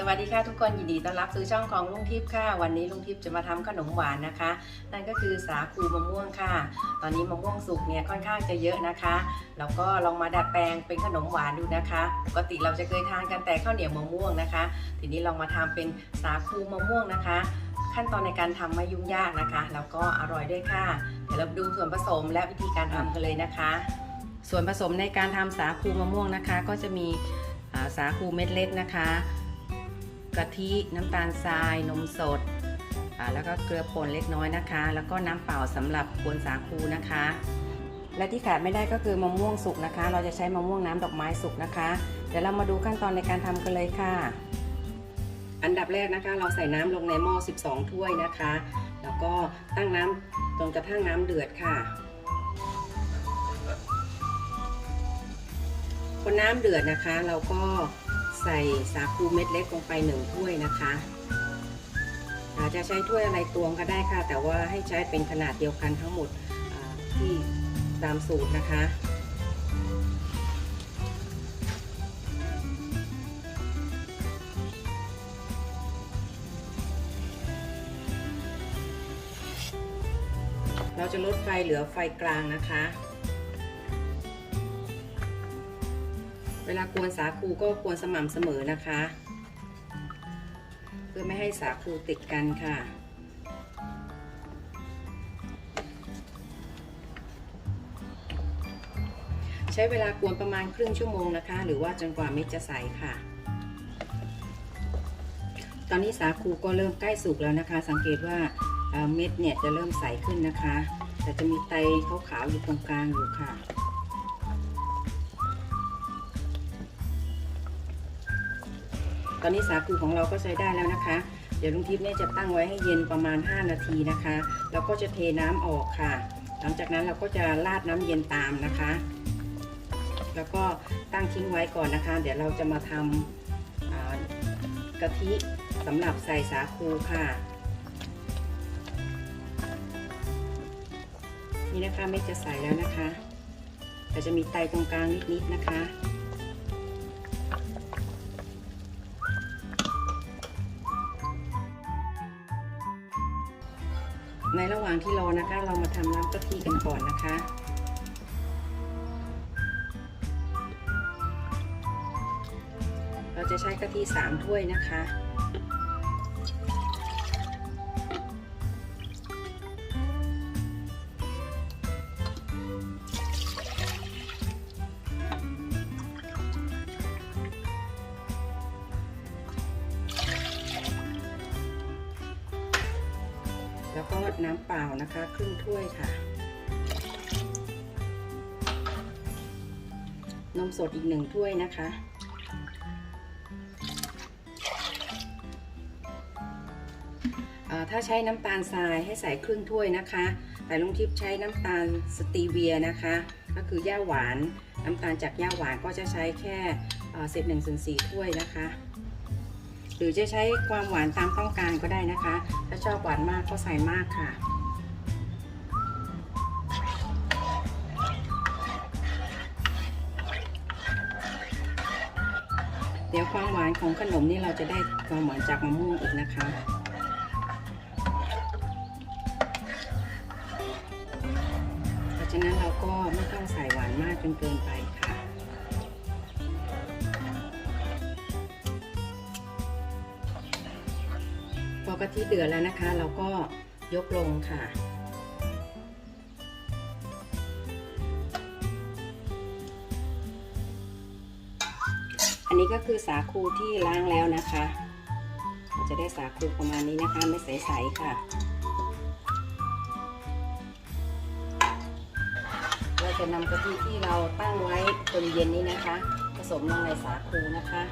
สวัสดีค่ะทุกคนยินดีต้อนรับสู่ช่องของลุงทิพย์ค่ะ วันนี้ลุงทิพย์จะมาทำขนมหวานนะคะ นั่นก็คือสาคูมะม่วงค่ะ ตอนนี้มะม่วงสุกเนี่ยค่อนข้างจะเยอะนะคะ แล้วก็ลองมาดัดแปลงเป็นขนมหวานดูนะคะ ปกติเราจะเคยทานกันแต่ข้าวเหนียวมะม่วงนะคะ ทีนี้ลองมาทำเป็นสาคูมะม่วงนะคะ ขั้นตอนในการทำไม่ยุ่งยากนะคะ แล้วก็อร่อยด้วยค่ะ เดี๋ยวเราดูส่วนผสมและวิธีการทำกันเลยนะคะ ส่วนผสมในการทำสาคูมะม่วงนะคะ ก็จะมีสาคูเม็ดเล็กนะคะ กะทิน้ำตาลทราย นมสด แล้วก็เกลือป่นเล็กน้อยนะคะ แล้วก็น้ำเปล่าสำหรับกวนสาคูนะคะ และที่ขาดไม่ได้ก็คือมะม่วงสุกนะคะ เราจะใช้มะม่วงน้ำดอกไม้สุกนะคะ เดี๋ยวเรามาดูขั้นตอนในการทำกันเลยค่ะ อันดับแรกนะคะ เราใส่น้ำลงในหม้อ 12 ถ้วยนะคะ แล้วก็ตั้งน้ำจนกระทั่งน้ำเดือดค่ะพอน้ำเดือดนะคะ เราก็ ใส่สาคูเม็ดเล็กลงไปหนึ่งถ้วยนะคะอาจจะใช้ถ้วยอะไรตวงก็ได้ค่ะ แต่ว่าให้ใช้เป็นขนาดเดียวกันทั้งหมดที่ตามสูตรนะคะ เราจะลดไฟเหลือไฟกลางนะคะ เวลากวนสาคูก็กวนสม่ำเสมอนะคะ เพื่อไม่ให้สาคูติดกันค่ะใช้เวลากวนประมาณครึ่งชั่วโมงนะคะ หรือว่าจนกว่าเม็ดจะใสค่ะ ตอนนี้สาคูก็เริ่มใกล้สุกแล้วนะคะ สังเกตว่าเม็ดเนี่ยจะเริ่มใสขึ้นนะคะ แต่จะมีไตขาวๆอยู่ตรงกลางอยู่ค่ะ อนนี้สาคูของเราก็ใช้ได้แล้วนะคะ เดี๋ยวลุงทิพย์เนี่ยจะตั้งไว้ให้เย็นประมาณ 5 นาทีนะคะ แล้วก็จะเทน้ำออกค่ะ หลังจากนั้นเราก็จะราดน้ำเย็นตามนะคะ แล้วก็ตั้งทิ้งไว้ก่อนนะคะ เดี๋ยวเราจะมาทำอ่ากะทิสำหรับใส่สาคูค่ะนี่นะคะไม่จะใส่แล้วนะคะแต่จะมีไตตรงกลางนิดๆนะคะ ในระหว่างที่รอนะคะ เรามาทำน้ำกะทิกันก่อนนะคะเราจะใช้กะทิ3ถ้วยนะคะ แล้วก็น้ำเปล่านะคะครึ่งถ้วยค่ะ นมสดอีกหนึ่งถ้วยนะคะ ถ้าใช้น้ำตาลทรายให้ใส่ครึ่งถ้วยนะคะ แต่ลุงทิพย์ใช้น้ำตาลสตีเวียนะคะ ก็คือย่าหวาน น้ำตาลจากย่าหวานก็จะใช้แค่เศษหนึ่งส่วนสี่ถ้วยนะคะ หรือจะใช้ความหวานตามต้องการก็ได้นะคะ ถ้าชอบหวานมากก็ใส่มากค่ะ เดี๋ยวความหวานของขนมนี่เราจะได้ความหวานจากมะม่วงอีกนะคะเพราะฉะนั้นเราก็ไม่ต้องใส่หวานมากจนเกินไปค่ะ กะทิเดือดแล้วนะคะ เราก็ยกลงค่ะ อันนี้ก็คือสาคูที่ล้างแล้วนะคะเราจะได้สาคูประมาณนี้นะคะ ไม่ใสๆค่ะ เราจะนำกะทิที่เราตั้งไว้จนเย็นนี้นะคะ ผสมลงในสาคูนะคะ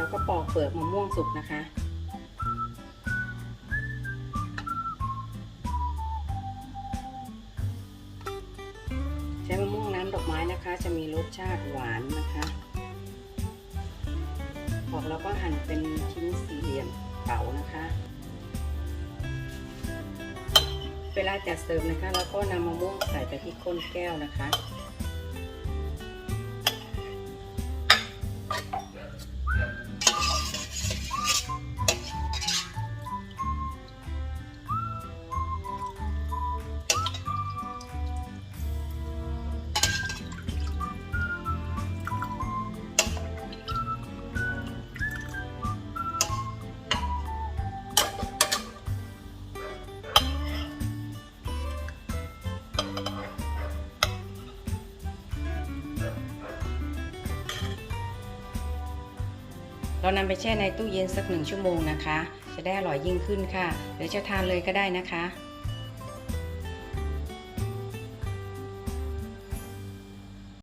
แล้วก็ปอกเปลือกมะม่วงสุกนะคะ ใช้มะม่วงน้ำดอกไม้นะคะ จะมีรสชาติหวานนะคะปอกแล้วก็หั่นเป็นชิ้นสี่เหลี่ยมเต๋านะคะ เวลาจัดเสิร์ฟนะคะ แล้วก็นำมะม่วงใส่ไปที่ก้นแก้วนะคะ เรานำไปแช่ในตู้เย็นสักหนึ่งชั่วโมงนะคะ จะได้อร่อยยิ่งขึ้นค่ะ หรือจะทานเลยก็ได้นะคะ